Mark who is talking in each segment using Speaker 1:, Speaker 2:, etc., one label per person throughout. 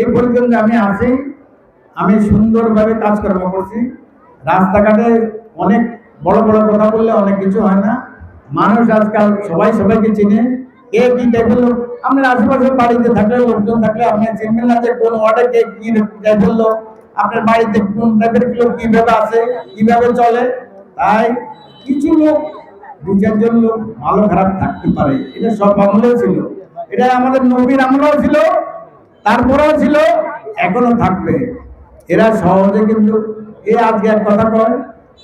Speaker 1: এই পর্যন্ত আমি আছি আমি সুন্দরভাবে কাজকর্ম করছি। রাস্তাঘাটে অনেক বড় বড় কথা বললে অনেক কিছু হয় না। মানুষ আজকাল সবাই সবাইকে চিনে। কে কি টাইপের আপনার আশেপাশে বাড়িতে থাকলে, লোকজন থাকলে আপনি চিনবেন না যে কোন ওয়ার্ডে কে কি টাইপের আপনার বাড়িতে কোন টাইপের লোক কীভাবে আছে, কীভাবে চলে? তাই কিছু লোক, দু চারজন লোক ভালো খারাপ থাকতে পারে। এটা সব আমলেও ছিল। এটা আমাদের নবীর আমলেও ছিল। তারপরেও ছিল, এখনও থাকবে। এরা সহজে কিন্তু, এ আজকে এক কথা কয়,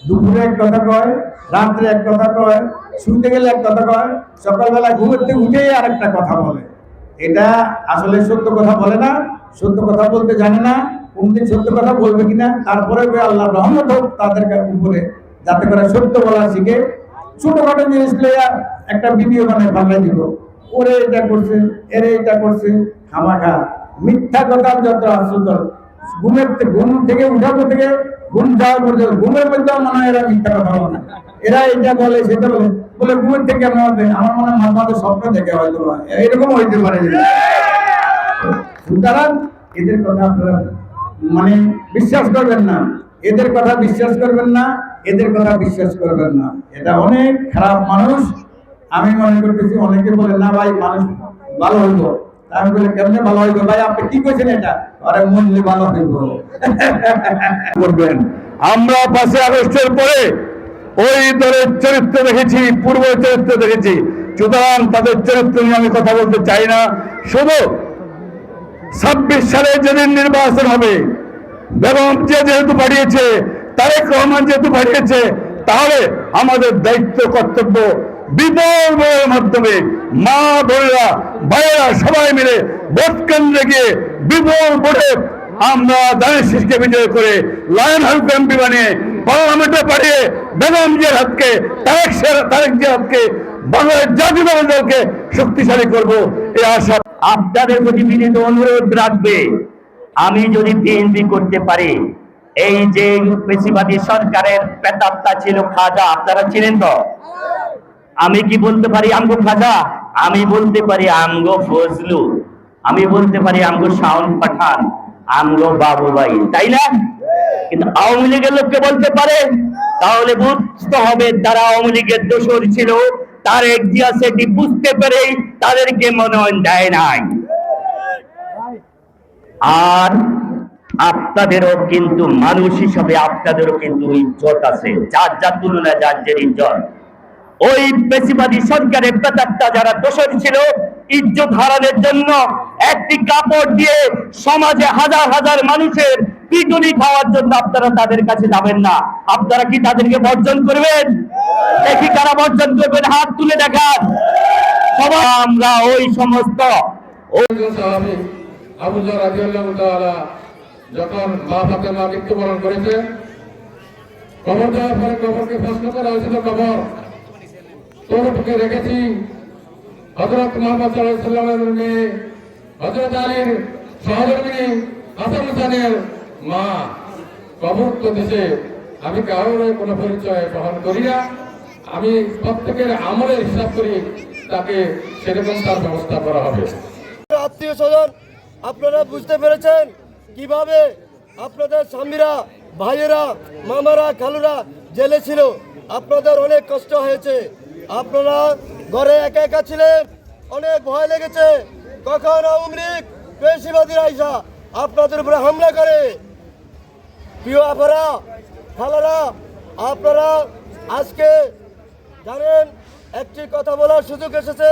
Speaker 1: দুপুরে এক কথা কয়, রাত্রে এক কথা কয় শুতে গেলে এক কথা কয় সকালবেলা ঘুমোতে উঠেই আরেকটা কথা বলে। এটা আসলে সত্য কথা বলে না, সত্য কথা বলতে জানে না, কোনদিন সত্য কথা বলবে কিনা, তারপরে আল্লাহ রহমত হোক তাদের উপরে যাতে করে সত্য বলা শিখে, ছোটখাটো জিনিস একটা ভিডিও বানায় পাল্লাই দিব। ওরে এটা করছে, এরে এটা করছে, খামাখা। মিথ্যা কথা যত আসত ঘুমের ঘুম থেকে উঠাবো থেকে ঘুম যাওয়া পর্যন্ত ঘুমের মধ্যেও মনে হয় এরা মিথ্যা কথা বলে এরা এটা বলে, সেটা বলে। বলে, ঘুমের থেকে হবে আমার মনে হয় মাঝে স্বপ্ন দেখে হয়তো। এরকম হইতে পারে সুতরাং এদের কথা আপনারা মানে বিশ্বাস করবেন না। এদের কথা বিশ্বাস করবেন না, এদের কথা বিশ্বাস করবেন না। এটা অনেক খারাপ মানুষ। আমি মনে করতেছি অনেকে বলে, না ভাই, মানুষ ভালো হইব। তা আমি বলে, কেমনে ভালো হইব ভাই? আপনি কি কইছেন এটা? আরে, মনলে ভালো হইব।
Speaker 2: করবেন আমরা পাঁচই আগস্টের পরে ওই দলের চরিত্র দেখেছি, পূর্ব চরিত্র দেখেছি। সুতরাং তাদের চরিত্র নিয়ে আমি কথা বলতে চাই না। শুধু ছাব্বিশ সালে যেদিন নির্বাচন হবে, বেগম যে যেহেতু বাড়িয়েছে তারেক রহমান যেহেতু বাড়িয়েছে তাহলে আমাদের দায়িত্ব, কর্তব্য বিপুল মাধ্যমে মা বোনেরা, ভাইয়েরা সবাই মিলে ভোট কেন্দ্রে গিয়ে বিপুল ভোটে আমরা বিজয় করে লায়ন হালক এমপি বানিয়ে পার্লামেন্টে পাঠিয়ে বেগম জিয়ার হাতকে, তারেক তারেক জিয়ার হাতকে বাংলাদেশ শক্তিশালী করব এই আশা।
Speaker 3: আপনাদের প্রতি বিনীত অনুরোধ রাখবে, আমি যদি বিএনপি করতে পারি, এই যে সরকারের পেতাত্তা ছিল খাজা, আপনারা ছিলেন তো? আমি কি বলতে পারি আমগো খাজা? আমি বলতে পারি আমগো ফজলু। আমি বলতে পারি আমগো শাওন পাঠান, আমগো বাবু ভাই তাই না? কিন্তু আওয়ামী লীগের লোককে বলতে পারে? তাহলে বুঝতে হবে তারা আওয়ামী লীগের দোষর ছিল তারেক জিয়া সেটি বুঝতে পেরেই তাদেরকে মনোনয়ন দেয় নাই। আর আপনাদেরও কিন্তু মানুষ হিসাবে আপনাদেরও কিন্তু ইজ্জত আছে। যার যার তুলনায় যার যে ইজ্জত। ওই বেশিবাদী সরকারের প্রেতাত্মা যারা দোষর ছিল, ইজ্জত হারানোর জন্য একটি কাপড় দিয়ে সমাজে হাজার হাজার মানুষের পিটুনি খাওয়ার জন্য আপনারা তাদের কাছে যাবেন না। আপনারা কি তাদেরকে বর্জন করবেন? দেখি কারা বর্জন করবেন, হাত তুলে দেখান। সবাই, আমরা ওই সমস্ত
Speaker 4: যখন মা ফাতেমা মৃত্যুবরণ করেছে, কবর দেওয়ার পরে কবরকে প্রশ্ন করা হয়েছিল, কবর তোরটুকে রেখেছি হজরত মুহাম্মদ সাল্লামের মেয়ে হযরত আলীর সহধর্মিণী হাসান হুসাইনের মা। তো দেশে আমি কারোর কোনো পরিচয় বহন করি না। আমি প্রত্যেকের আমলের হিসাব করি, তাকে সেরকম তার ব্যবস্থা করা হবে।
Speaker 5: আত্মীয় স্বজন, আপনারা বুঝতে পেরেছেন কীভাবে আপনাদের স্বামীরা, ভাইয়েরা, মামারা, খালুরা জেলে ছিল। আপনাদের অনেক কষ্ট হয়েছে। আপনারা ঘরে একা একা ছিলেন, অনেক ভয় লেগেছে। কখন আওয়ামী লীগ আইসা আপনাদের উপরে হামলা করে। প্রিয় আপারা, খালারা, আপনারা আজকে জানেন, একটি কথা বলার সুযোগ এসেছে।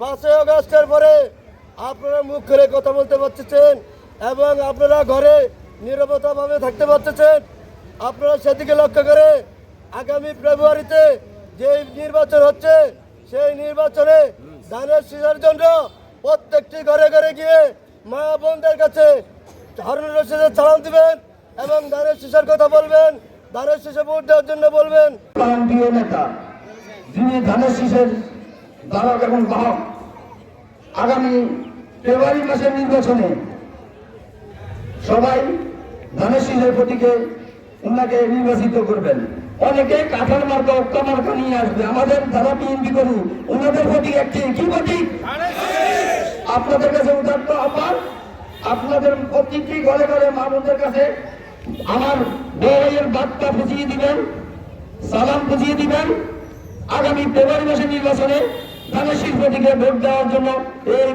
Speaker 5: পাঁচই অগস্টের পরে আপনারা মুখ করে কথা বলতে পারতেছেন এবং আপনারা ঘরে নিরবতাভাবে থাকতে পারতেছেন। আপনারা সেদিকে লক্ষ্য করে আগামী ফেব্রুয়ারিতে যে নির্বাচন হচ্ছে, সেই নির্বাচনে ধানের শীষের জন্য প্রত্যেকটি ঘরে ঘরে গিয়ে মা বোনদের কাছে হারুন রশিদের সালাম দিবেন এবং ধানের শীষের কথা বলবেন ধানের শীষে ভোট দেওয়ার জন্য বলবেন।
Speaker 2: নেতা, যিনি ধানের শীষের ধারক এবং বাহক, আগামী ফেব্রুয়ারি মাসের নির্বাচনে সবাই ধানের শীষের প্রতীকে ওনাকে নির্বাচিত করবেন। অনেকে কাঠার মার্কা অক্কা মার্কা নিয়ে আসবে। আমাদের যারা বিএনপি করি ওনাদের প্রতীক একটি, কি প্রতীক আপনাদের কাছে উদার্ত আহ্বান।
Speaker 6: আপনাদের প্রতিটি ঘরে ঘরে মানুষদের কাছে আমার বউয়ের বার্তা বুঝিয়ে দিবেন, সালাম বুঝিয়ে দিবেন। আগামী ফেব্রুয়ারি মাসের নির্বাচনে ধানের শিল্প থেকে ভোট দেওয়ার জন্য এই